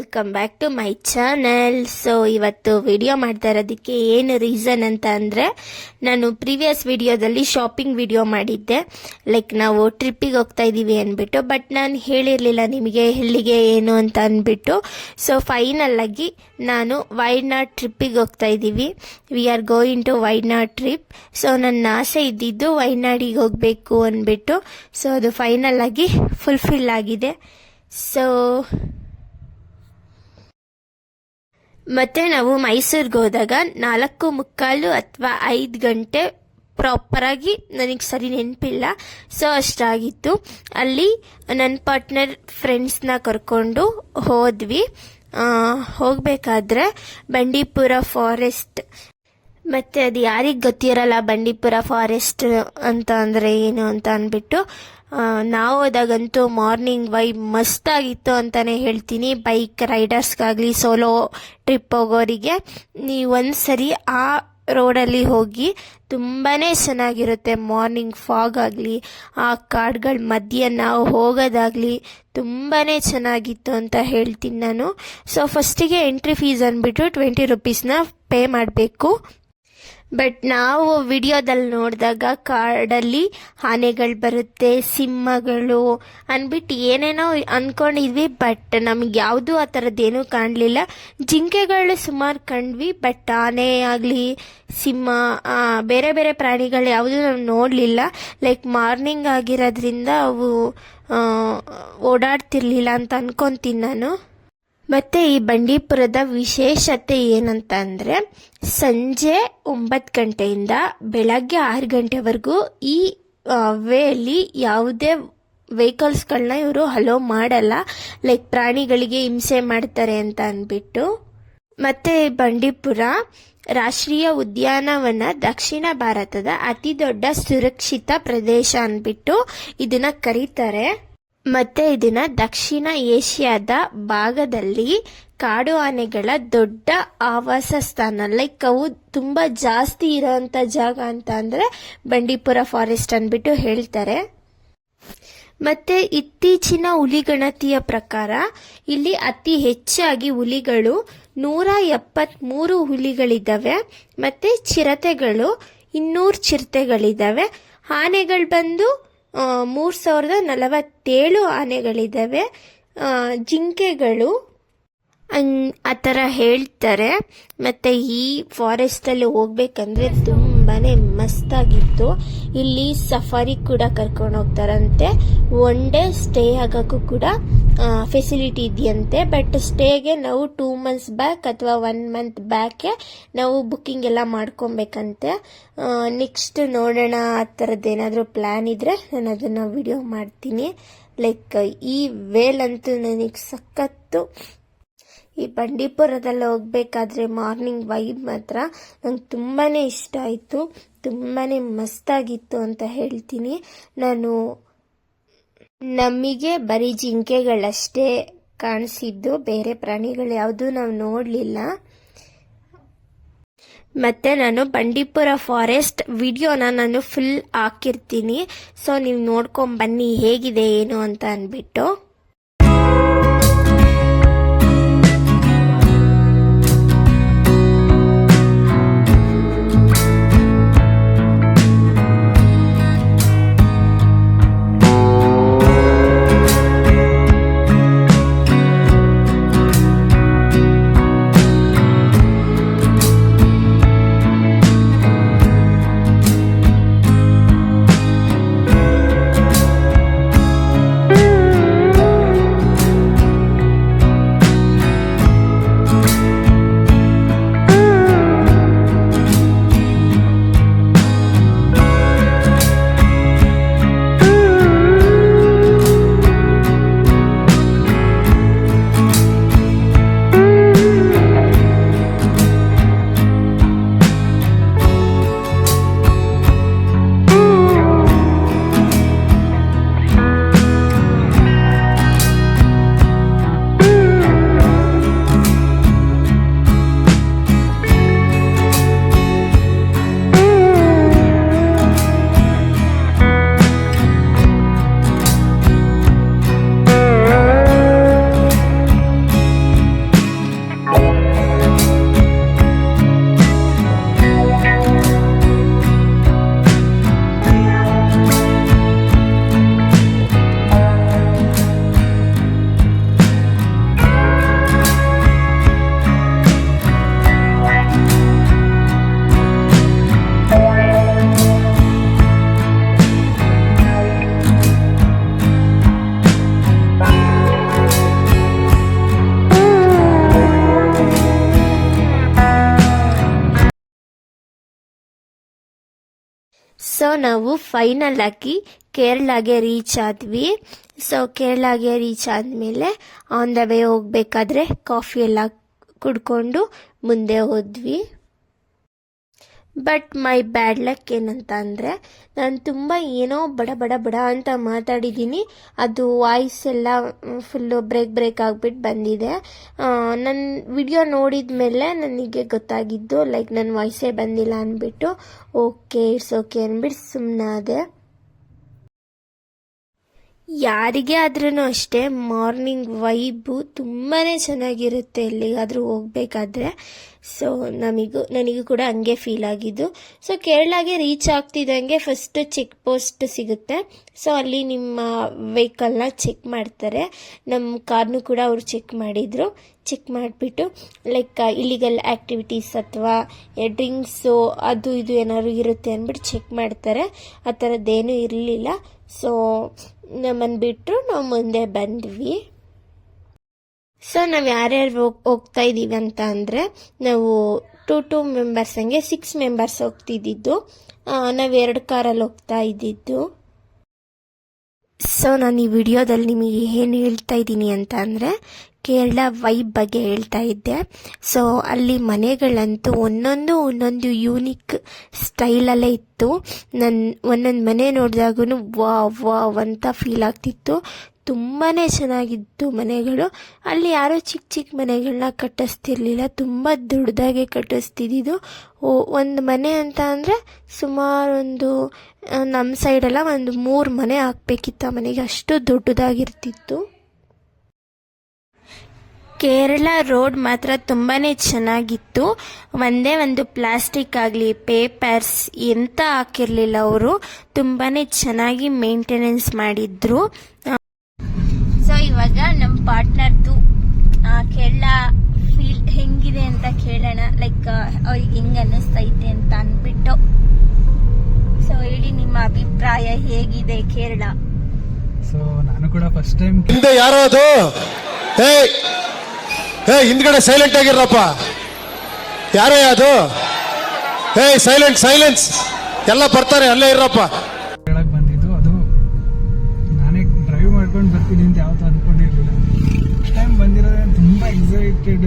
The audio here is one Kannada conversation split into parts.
Welcome back to my channel so ಇವತ್ತು ವಿಡಿಯೋ ಮಾಡ್ತಾ ಇರೋದಕ್ಕೆ ಏನು ರೀಸನ್ ಅಂತ ಅಂದರೆ, ನಾನು ಪ್ರೀವಿಯಸ್ ವಿಡಿಯೋದಲ್ಲಿ ಶಾಪಿಂಗ್ ವಿಡಿಯೋ ಮಾಡಿದ್ದೆ. ಲೈಕ್ ನಾವು ಟ್ರಿಪ್ಪಿಗೆ ಹೋಗ್ತಾ ಇದ್ದೀವಿ ಅಂದ್ಬಿಟ್ಟು ಬಟ್ ನಾನು ಹೇಳಿರಲಿಲ್ಲ ನಿಮಗೆ ಎಲ್ಲಿಗೆ ಏನು ಅಂತ ಅಂದ್ಬಿಟ್ಟು. ಸೊ ಫೈನಲ್ಲಾಗಿ ನಾನು ವೈಡ್ನಾಡ್ ಟ್ರಿಪ್ಪಿಗೆ ಹೋಗ್ತಾ ಇದ್ದೀವಿ. We are going to Wayanad trip so ನನ್ನ ಆಸೆ ಇದ್ದಿದ್ದು ವೈನಾಡಿಗೆ ಹೋಗಬೇಕು ಅಂದ್ಬಿಟ್ಟು. ಸೊ ಅದು ಫೈನಲ್ಲಾಗಿ ಫುಲ್ಫಿಲ್ ಆಗಿದೆ. ಸೊ ಮತ್ತೆ ನಾವು ಮೈಸೂರಿಗೆ ಹೋದಾಗ ನಾಲ್ಕು ಮುಕ್ಕಾಲು ಅಥವಾ ಐದು ಗಂಟೆ ಪ್ರಾಪರಾಗಿ ನನಗೆ ಸರಿ ನೆನಪಿಲ್ಲ. ಸೊ ಅಷ್ಟಾಗಿತ್ತು. ಅಲ್ಲಿ ನನ್ನ ಪಾರ್ಟ್ನರ್ ಫ್ರೆಂಡ್ಸ್ನ ಕರ್ಕೊಂಡು ಹೋದ್ವಿ. ಹೋಗಬೇಕಾದ್ರೆ ಬಂಡೀಪುರ ಫಾರೆಸ್ಟ್ ಮತ್ತೆ ಅದು ಯಾರಿಗೆ ಗೊತ್ತಿರಲ್ಲ ಬಂಡೀಪುರ ಫಾರೆಸ್ಟ್ ಅಂತ ಅಂದರೆ ಏನು ಅಂತ ಅಂದ್ಬಿಟ್ಟು ಆ, ನಾವು ಹೋದಾಗಂತೂ ಮಾರ್ನಿಂಗ್ ವೈಬ್ ಮಸ್ತಾಗಿತ್ತು ಅಂತಲೇ ಹೇಳ್ತೀನಿ. ಬೈಕ್ ರೈಡರ್ಸ್ಗಾಗಲಿ ಸೋಲೋ ಟ್ರಿಪ್ ಹೋಗೋರಿಗೆ ನೀವು ಒಂದ್ಸರಿ ಆ ರೋಡಲ್ಲಿ ಹೋಗಿ ತುಂಬಾ ಚೆನ್ನಾಗಿರುತ್ತೆ. ಮಾರ್ನಿಂಗ್ ಫಾಗ್ ಆಗಲಿ ಆ ಕಾಡುಗಳ ಮಧ್ಯೆ ನಾವು ಹೋಗೋದಾಗಲಿ ತುಂಬಾ ಚೆನ್ನಾಗಿತ್ತು ಅಂತ ಹೇಳ್ತೀನಿ ನಾನು. ಸೊ ಫಸ್ಟಿಗೆ ಎಂಟ್ರಿ ಫೀಸ್ ಅಂದ್ಬಿಟ್ಟು ಟ್ವೆಂಟಿ ರುಪೀಸ್ನ ಪೇ ಮಾಡಬೇಕು. ಬಟ್ ನಾವು ವಿಡಿಯೋದಲ್ಲಿ ನೋಡಿದಾಗ ಕಾಡಲ್ಲಿ ಆನೆಗಳು ಬರುತ್ತೆ, ಸಿಂಹಗಳು ಅಂದ್ಬಿಟ್ಟು ಏನೇನೋ ಅನ್ಕೊಂಡಿದ್ವಿ ಬಟ್ ನಮ್ಗೆ ಯಾವುದು ಆ ಥರದ್ದೇನೂ ಕಾಣಲಿಲ್ಲ. ಜಿಂಕೆಗಳು ಸುಮಾರು ಕಂಡ್ವಿ ಬಟ್ ಆನೆ ಆಗಲಿ, ಸಿಂಹ ಬೇರೆ ಬೇರೆ ಪ್ರಾಣಿಗಳು ಯಾವುದೂ ನಾವು ನೋಡಲಿಲ್ಲ. ಲೈಕ್ ಮಾರ್ನಿಂಗ್ ಆಗಿರೋದ್ರಿಂದ ಅವು ಓಡಾಡ್ತಿರ್ಲಿಲ್ಲ ಅಂತ ಅನ್ಕೊಂತೀನಿ ನಾನು. ಮತ್ತೆ ಈ ಬಂಡೀಪುರದ ವಿಶೇಷತೆ ಏನಂತ ಅಂದರೆ ಸಂಜೆ ಒಂಬತ್ತು ಗಂಟೆಯಿಂದ ಬೆಳಗ್ಗೆ ಆರು ಗಂಟೆವರೆಗೂ ಈ ವೇಯಲ್ಲಿ ಯಾವುದೇ ವೆಹಿಕಲ್ಸ್ಗಳನ್ನ ಇವರು ಹಲೋ ಮಾಡಲ್ಲ. ಲೈಕ್ ಪ್ರಾಣಿಗಳಿಗೆ ಹಿಂಸೆ ಮಾಡ್ತಾರೆ ಅಂತ ಅಂದ್ಬಿಟ್ಟು. ಮತ್ತೆ ಬಂಡೀಪುರ ರಾಷ್ಟ್ರೀಯ ಉದ್ಯಾನವನ ದಕ್ಷಿಣ ಭಾರತದ ಅತಿ ದೊಡ್ಡ ಸುರಕ್ಷಿತ ಪ್ರದೇಶ ಅಂದ್ಬಿಟ್ಟು ಇದನ್ನ ಕರೀತಾರೆ. ಮತ್ತೆ ಇದನ್ನ ದಕ್ಷಿಣ ಏಷ್ಯಾದ ಭಾಗದಲ್ಲಿ ಕಾಡು ಆನೆಗಳ ದೊಡ್ಡ ಆವಾಸ ಸ್ಥಾನ. ಲೈಕ್ ಅವು ತುಂಬಾ ಜಾಸ್ತಿ ಇರೋಂಥ ಜಾಗ ಅಂತ ಅಂದ್ರೆ ಬಂಡೀಪುರ ಫಾರೆಸ್ಟ್ ಅಂದ್ಬಿಟ್ಟು ಹೇಳ್ತಾರೆ. ಮತ್ತೆ ಇತ್ತೀಚಿನ ಹುಲಿಗಣತಿಯ ಪ್ರಕಾರ ಇಲ್ಲಿ ಅತಿ ಹೆಚ್ಚಾಗಿ ಹುಲಿಗಳು ನೂರ ಎಪ್ಪತ್ಮೂರು ಹುಲಿಗಳಿದ್ದಾವೆ. ಮತ್ತೆ ಚಿರತೆಗಳು ಇನ್ನೂರು ಚಿರತೆಗಳಿದ್ದಾವೆ. ಆನೆಗಳು ಬಂದು ಮೂರು ಸಾವಿರದ ನಲವತ್ತೇಳು ಆನೆಗಳಿದ್ದಾವೆ. ಜಿಂಕೆಗಳು ಆ ಥರ ಹೇಳ್ತಾರೆ. ಮತ್ತು ಈ ಫಾರೆಸ್ಟಲ್ಲಿ ಹೋಗ್ಬೇಕಂದ್ರೆ ತುಂಬಾ ಮಸ್ತಾಗಿತ್ತು. ಇಲ್ಲಿ ಸಫಾರಿ ಕೂಡ ಕರ್ಕೊಂಡು ಹೋಗ್ತಾರಂತೆ ಒನ್ ಡೇ ಸ್ಟೇ ಆಗೋಕ್ಕೂ ಕೂಡ ಫೆಸಿಲಿಟಿ ಇದೆಯಂತೆ ಬಟ್ ಸ್ಟೇಗೆ ನಾವು ಟೂ ಮಂತ್ಸ್ ಬ್ಯಾಕ್ ಅಥವಾ ಒನ್ ಮಂತ್ ಬ್ಯಾಕೆ ನಾವು ಬುಕ್ಕಿಂಗ್ ಎಲ್ಲ ಮಾಡ್ಕೊಬೇಕಂತೆ. ನೆಕ್ಸ್ಟ್ ನೋಡೋಣ ಆ ಥರದ್ದು ಏನಾದರೂ ಪ್ಲ್ಯಾನ್ ಇದ್ದರೆ ನಾನು ಅದನ್ನು ವಿಡಿಯೋ ಮಾಡ್ತೀನಿ. ಲೈಕ್ ಈ ವೇಲ್ ಅಂತೂ ನನಗೆ ಸಖತ್ತು ಈ ಬಂಡೀಪುರದಲ್ಲಿ ಹೋಗ್ಬೇಕಾದ್ರೆ ಮಾರ್ನಿಂಗ್ ವೈಬ್ ಮಾತ್ರ ನಂಗೆ ತುಂಬಾ ಇಷ್ಟ ಆಯಿತು. ತುಂಬಾ ಮಸ್ತಾಗಿತ್ತು ಅಂತ ಹೇಳ್ತೀನಿ. ನಾನು ನಮಗೆ ಬರೀ ಜಿಂಕೆಗಳಷ್ಟೇ ಕಾಣಿಸಿದ್ದು, ಬೇರೆ ಪ್ರಾಣಿಗಳು ಯಾವುದೂ ನಾವು ನೋಡಲಿಲ್ಲ. ಮತ್ತೆ ನಾನು ಬಂಡೀಪುರ ಫಾರೆಸ್ಟ್ ವಿಡಿಯೋನ ನಾನು ಫುಲ್ ಹಾಕಿರ್ತೀನಿ. ಸೊ ನೀವು ನೋಡ್ಕೊಂಬನ್ನಿ ಹೇಗಿದೆ, ಏನು ಅಂತ ಅಂದ್ಬಿಟ್ಟು. ಸೊ ನಾವು ಫೈನಲ್ ಆಗಿ ಕೇರಳಗೆ ರೀಚ್ ಆದ್ವಿ. ಸೊ ಕೇರಳಗೆ ರೀಚ್ ಆದಮೇಲೆ ಆನ್ ದ ವೇ ಹೋಗ್ಬೇಕಾದ್ರೆ ಕಾಫಿ ಎಲ್ಲ ಕುಡ್ಕೊಂಡು ಮುಂದೆ ಹೋದ್ವಿ. ಬಟ್ ಮೈ ಬ್ಯಾಡ್ ಲಕ್ ಏನಂತ ಅಂದರೆ, ನಾನು ತುಂಬ ಏನೋ ಬಡ ಬಡ ಬಡ ಅಂತ ಮಾತಾಡಿದ್ದೀನಿ ಅದು ವಾಯ್ಸ್ ಎಲ್ಲ ಫುಲ್ಲು ಬ್ರೇಕ್ ಬ್ರೇಕ್ ಆಗಿಬಿಟ್ಟು ಬಂದಿದೆ. ನನ್ನ ವಿಡಿಯೋ ನೋಡಿದ ಮೇಲೆ ನನಗೆ ಗೊತ್ತಾಗಿದ್ದು ಲೈಕ್ ನನ್ನ ವಾಯ್ಸೇ ಬಂದಿಲ್ಲ ಅಂದ್ಬಿಟ್ಟು ಓಕೆ ಇಟ್ಸ್ ಓಕೆ ಅಂದ್ಬಿಟ್ಟು ಸುಮ್ಮನಾದೆ ಯಾರಿಗೇ ಆದ್ರೂ ಅಷ್ಟೇ ಮಾರ್ನಿಂಗ್ ವೈಬು ತುಂಬಾ ಚೆನ್ನಾಗಿರುತ್ತೆ ಎಲ್ಲಿಗಾದರೂ ಹೋಗ್ಬೇಕಾದ್ರೆ. ಸೊ ನಮಗೂ, ನನಗೂ ಕೂಡ ಹಂಗೆ ಫೀಲ್ ಆಗಿದ್ದು. ಸೊ ಕೇರಳಗೆ ರೀಚ್ ಆಗ್ತಿದ್ದಂಗೆ ಫಸ್ಟ್ ಚೆಕ್ ಪೋಸ್ಟ್ ಸಿಗುತ್ತೆ. ಸೊ ಅಲ್ಲಿ ನಿಮ್ಮ ವೆಹಿಕಲ್ನ ಚೆಕ್ ಮಾಡ್ತಾರೆ. ನಮ್ಮ ಕಾರ್ನು ಕೂಡ ಅವರು ಚೆಕ್ ಮಾಡಿದರು. ಚೆಕ್ ಮಾಡಿಬಿಟ್ಟು ಲೈಕ್ ಇಲಿಗಲ್ ಆ್ಯಕ್ಟಿವಿಟೀಸ್ ಅಥವಾ ಡ್ರಿಂಕ್ಸು ಅದು, ಇದು ಏನಾದ್ರು ಇರುತ್ತೆ ಅಂದ್ಬಿಟ್ಟು ಚೆಕ್ ಮಾಡ್ತಾರೆ. ಆ ಥರದ್ದೇನೂ ಇರಲಿಲ್ಲ. ಸೊ ನಮ್ಮನ್ನು ಬಿಟ್ಟರು ನಾವು ಮುಂದೆ ಬಂದ್ವಿ. ಸೊ ನಾವು ಯಾರ್ಯಾರು ಹೋಗ್, ಹೋಗ್ತಾ ಇದ್ದೀವಿ ಅಂತ ಅಂದರೆ, ನಾವು ಟು ಟು ಮೆಂಬರ್ಸ್ ಹಂಗೆ ಸಿಕ್ಸ್ ಮೆಂಬರ್ಸ್ ಹೋಗ್ತಿದ್ದಿದ್ದು ನಾವು ಎರಡು ಕಾರಲ್ಲಿ ಹೋಗ್ತಾ ಇದ್ದಿದ್ದು. ಸೊ ನಾನು ಈ ವಿಡಿಯೋದಲ್ಲಿ ನಿಮಗೆ ಏನು ಹೇಳ್ತಾ ಇದ್ದೀನಿ ಅಂತ ಅಂದರೆ ಕೇರಳ ವೈಬ್ ಬಗ್ಗೆ ಹೇಳ್ತಾ ಇದ್ದೆ. ಸೊ ಅಲ್ಲಿ ಮನೆಗಳಂತೂ ಒಂದೊಂದು ಒಂದೊಂದು ಯೂನಿಕ್ ಸ್ಟೈಲಲ್ಲೇ ಇತ್ತು. ನನ್ನ ಒಂದೊಂದು ಮನೆ ನೋಡಿದಾಗೂ ವಾ ವಾವ್ ಅಂತ ಫೀಲ್ ಆಗ್ತಿತ್ತು. ತುಂಬಾ ಚೆನ್ನಾಗಿತ್ತು ಮನೆಗಳು. ಅಲ್ಲಿ ಯಾರೋ ಚಿಕ್ಕ ಚಿಕ್ಕ ಮನೆಗಳನ್ನ ಕಟ್ಟಿಸ್ತಿರ್ಲಿಲ್ಲ. ತುಂಬ ದೊಡ್ಡದಾಗೆ ಕಟ್ಟಿಸ್ತಿದ್ದು ಒಂದು ಮನೆ ಅಂತ ಅಂದರೆ ಸುಮಾರು ಒಂದು ನಮ್ಮ ಸೈಡೆಲ್ಲ ಒಂದು ಮೂರು ಮನೆ ಹಾಕ್ಬೇಕಿತ್ತು ಆ ಮನೆಗೆ. ಅಷ್ಟು ದೊಡ್ಡದಾಗಿರ್ತಿತ್ತು. ಕೇರಳ ರೋಡ್ ಮಾತ್ರ ತುಂಬಾ ಚೆನ್ನಾಗಿತ್ತು. ಒಂದೇ ಒಂದು ಪ್ಲಾಸ್ಟಿಕ್ ಆಗಲಿ ಪೇಪರ್ಸ್ ಎಂತ ಹಾಕಿರಲಿಲ್ಲ ಅವರು. ತುಂಬಾ ಚೆನ್ನಾಗಿ ಮೇಂಟೆನೆನ್ಸ್ ಮಾಡಿದ್ರು. ಸೊ ಇವಾಗ ನಮ್ಮ ಪಾರ್ಟ್ನರ್ದು ಕೇರಳ ಫೀಲ್ ಹೆಂಗಿದೆ ಅಂತ ಕೇಳೋಣ. ಲೈಕ್ ಅವ್ರಿಗೆ ಹೆಂಗ್ ಅನ್ನಿಸ್ತೈತೆ ಅಂತ ಅಂದ್ಬಿಟ್ಟು. ಸೊ ಹೇಳಿ ನಿಮ್ಮ ಅಭಿಪ್ರಾಯ ಹೇಗಿದೆ ಕೇರಳ? ಸೊ ನಾನು ಕೂಡ ಫಸ್ಟ್ ಟೈಮ್ ಹಿಂದೆ ಯಾರೋ ಅದು ಹೇ ಹಿಂದ್ಗಡೆ ಸೈಲೆಂಟ್ ಆಗಿರಪ್ಪ ಯಾರೇ ಅದು? ಏ ಸೈಲೆಂಟ್ ಸೈಲೆನ್ಸ್ ಎಲ್ಲ ಬರ್ತಾರೆ, ಅಲ್ಲೇ ಇರಪ್ಪ ಹೇಳಕ್ ಬಂದಿದ್ದು, ಅದು ನಾನೇ ಡ್ರೈವ್ ಮಾಡ್ಕೊಂಡು ಬರ್ತೀನಿ ಅಂತ ಯಾವತ್ತೂ ಅಂದ್ಕೊಂಡಿರ್ಲಿಲ್ಲ ಟೈಮ್ ಬಂದಿರೋದೇ ತುಂಬ ಎಕ್ಸೈಟೆಡ್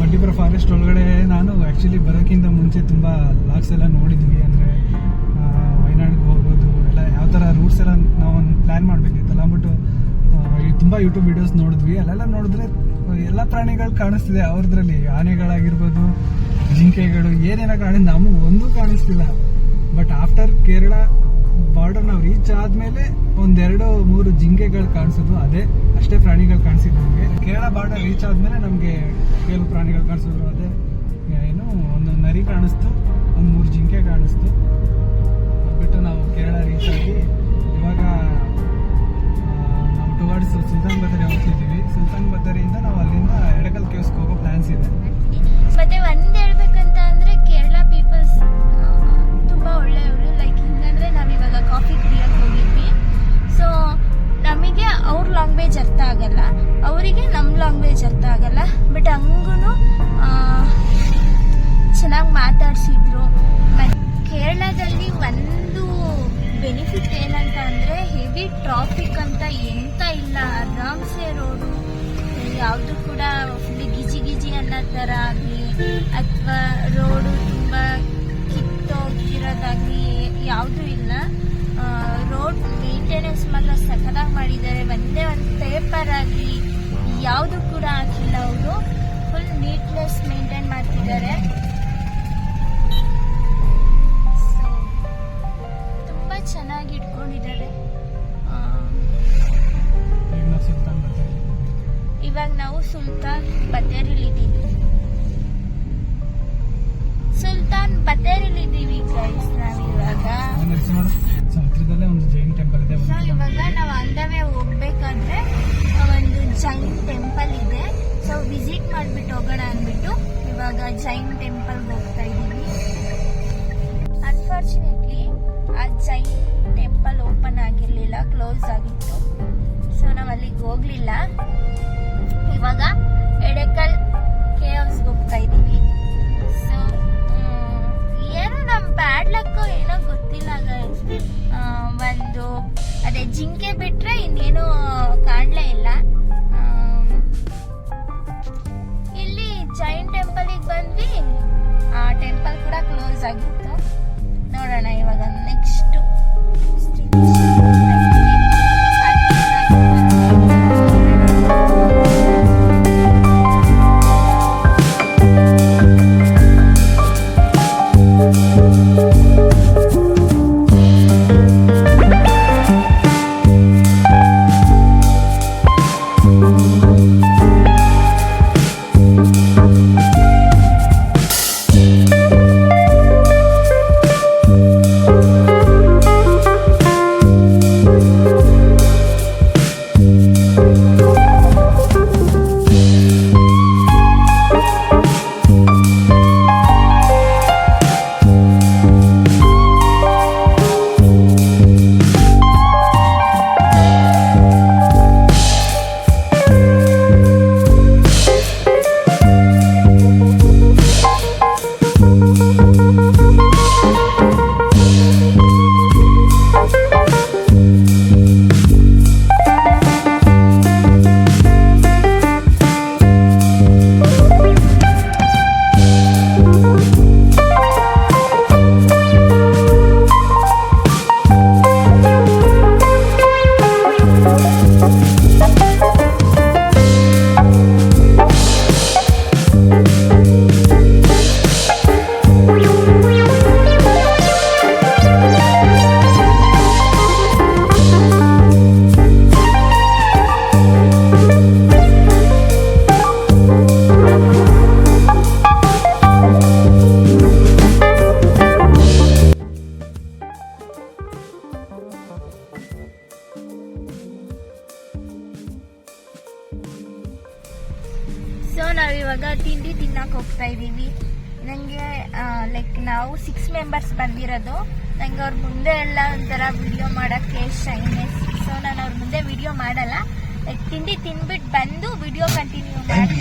ಬಂಡೀಪುರ ಫಾರೆಸ್ಟ್ ಒಳಗಡೆ ನಾನು ಆ್ಯಕ್ಚುಲಿ ಬರೋಕ್ಕಿಂತ ಮುಂಚೆ ತುಂಬ ಲಾಕ್ಸ್ ಎಲ್ಲ ನೋಡಿದ್ವಿ. ಅಂದರೆ ವಯನಾಡಿಗೆ ಹೋಗ್ಬೋದು, ಎಲ್ಲ ಯಾವ ಥರ ರೂಟ್ಸ್ ಎಲ್ಲ ನಾವು ಒಂದು ಪ್ಲ್ಯಾನ್ ಮಾಡಬೇಕಿತ್ತಲ್ಲ ಅಂದ್ಬಿಟ್ಟು ತುಂಬ ಯೂಟ್ಯೂಬ್ ವಿಡಿಯೋಸ್ ನೋಡಿದ್ವಿ. ಅಲ್ಲೆಲ್ಲ ನೋಡಿದ್ರೆ ಎಲ್ಲ ಪ್ರಾಣಿಗಳು ಕಾಣಿಸ್ತಿದೆ. ಅವ್ರದ್ರಲ್ಲಿ ಆನೆಗಳಾಗಿರ್ಬೋದು, ಜಿಂಕೆಗಳು, ಏನೇನೋ ಕಾಣಿ ನಮಗೆ ಒಂದೂ ಕಾಣಿಸ್ತಿಲ್ಲ. ಬಟ್ ಆಫ್ಟರ್ ಕೇರಳ ಬಾರ್ಡರ್ ನಾವು ರೀಚ್ ಆದ್ಮೇಲೆ ಒಂದೆರಡು, ಮೂರು ಜಿಂಕೆಗಳು ಕಾಣಿಸೋದು. ಅದೇ, ಅಷ್ಟೇ ಪ್ರಾಣಿಗಳು ಕಾಣಿಸಿದ್ದು ನಮಗೆ. ಕೇರಳ ಬಾರ್ಡರ್ ರೀಚ್ ಆದ್ಮೇಲೆ ನಮಗೆ ಕೆಲವು ಪ್ರಾಣಿಗಳು ಕಾಣಿಸಿದ್ರು. ಅದೇ, ಏನು, ಒಂದು ನರಿ ಕಾಣಿಸ್ತು, ಒಂದು ಮೂರು ಜಿಂಕೆ ಕಾಣಿಸ್ತು. ಬಿಟ್ಟು ನಾವು ಕೇರಳ ರೀಚ್ ಆಗಿ ಇವಾಗ ನಾವು ಟುವರ್ಡ್ಸ್ ಸುಲ್ತಾನ್ ಬದರಿ ಹೋಗ್ತಿದ್ದೀವಿ ಸುಲ್ತಾನ್ ಬದರಿಯಿಂದ ನಾವು ಎಡಕಲ್ ಹೋಗೋ ಪ್ಲಾನ್ಸ್ ಇದೆ. ಮತ್ತೆ ಒಂದ್ ಹೇಳ್ಬೇಕಂತ ಅಂದ್ರೆ ಕೇರಳ ಪೀಪಲ್ಸ್ ತುಂಬಾ ಒಳ್ಳೆಯವರು. ಲೈಕ್ ಹಿಂಗಂದ್ರೆ ನಾವಿವಾಗ ಕಾಫಿ ಕುಡಿಯಕ್ ಹೋಗಿದ್ವಿ. ಸೊ ನಮಗೆ ಅವ್ರ ಲ್ಯಾಂಗ್ವೇಜ್ ಅರ್ಥ ಆಗಲ್ಲ. ಅವರಿಗೆ ನಮ್ಮ ಲ್ಯಾಂಗ್ವೇಜ್ ಅರ್ಥ ಆಗಲ್ಲ. ಬಟ್ ಹಂಗೂ ಚೆನ್ನಾಗಿ ಮಾತಾಡ್ಸಿದ್ರು. ಕೇರಳದಲ್ಲಿ ಒಂದು ಬೆನಿಫಿಟ್ ಏನಂತ ಅಂದ್ರೆ ಹೆವಿ ಟ್ರಾಫಿಕ್ ಅಂತ ಎಂತ ಇಲ್ಲ. ಆರಾಮ್ಸೆ ರೋಡು ಯಾವುದು ಕೂಡ ಫುಲ್ ಗಿಜಿ ಗಿಜಿ ಅನ್ನೋ ಥರ ಆಗಲಿ, ಅಥವಾ ರೋಡು ತುಂಬ ಕಿತ್ತೋಗಿರೋದಾಗಲಿ ಯಾವುದೂ ಇಲ್ಲ. ರೋಡ್ ಮೇಂಟೆನೆನ್ಸ್ ಮಾತ್ರ ಸಖತ್ತಾಗಿ ಮಾಡಿದ್ದಾರೆ. ಒಂದೇ ಒಂದು ಪೇಪರ್ ಆಗಲಿ, ಯಾವುದು ಕೂಡ ಹಾಕಿಲ್ಲ ಅವರು. ಫುಲ್ ನೀಟ್ನೆಸ್ ಮೇಂಟೈನ್ ಮಾಡ್ತಿದ್ದಾರೆ. ಚೆನ್ನಾಗಿ ಇಟ್ಕೊಂಡಿದ್ದಾರೆ. ಇವಾಗ ನಾವು ಸುಲ್ತಾನ್ ಬತ್ತೇರಿಲಿದ್ದೀವಿ. ಸುಲ್ತಾನ್ ಬತ್ತೇರಿಲಿದ್ದೀವಿ ಗೈಸ್ ಸೊ ಹತ್ರದಲ್ಲೇ ಒಂದು ಜೈನ್ ಟೆಂಪಲ್ ಇದೆ ಸೊ ಇವಾಗ ನಾವು ಅಂದವೇ ಹೋಗ್ಬೇಕಾದ್ರೆ ಒಂದು ಜೈನ್ ಟೆಂಪಲ್ ಇದೆ. ಸೊ ವಿಸಿಟ್ ಮಾಡಿಬಿಟ್ಟು ಹೋಗೋಣ ಅಂದ್ಬಿಟ್ಟು ಇವಾಗ ಜೈನ್ ಟೆಂಪಲ್ ಹೋಗ್ತಾ ಇದ್ದೀವಿ. ಅನ್ಫಾರ್ಚುನೇಟ್ಲಿ ಆ ಜೈನ್ ಟೆಂಪಲ್ ಓಪನ್ ಆಗಿರಲಿಲ್ಲ ಕ್ಲೋಸ್ ಆಗಿತ್ತು. ಸೊ ನಾವು ಅಲ್ಲಿಗೆ ಹೋಗ್ಲಿಲ್ಲ. ನಾವಿವಾಗ ತಿಂಡಿ ತಿನ್ನಕ್ಕೆ ಹೋಗ್ತಾ ಇದ್ದೀವಿ. ನನಗೆ ಲೈಕ್ ನಾವು ಸಿಕ್ಸ್ ಮೆಂಬರ್ಸ್ ಬಂದಿರೋದು. ನನಗೆ ಅವ್ರ ಮುಂದೆ ಎಲ್ಲ ಒಂಥರ ವಿಡಿಯೋ ಮಾಡೋಕ್ಕೆ ಶೈನೆಸ್ ಸೊ ನಾನು ಅವ್ರ ಮುಂದೆ ವಿಡಿಯೋ ಮಾಡಲ್ಲ. ಲೈಕ್ ತಿಂಡಿ ತಿನ್ಬಿಟ್ಟು ಬಂದು ವಿಡಿಯೋ ಕಂಟಿನ್ಯೂ ಮಾಡಿ.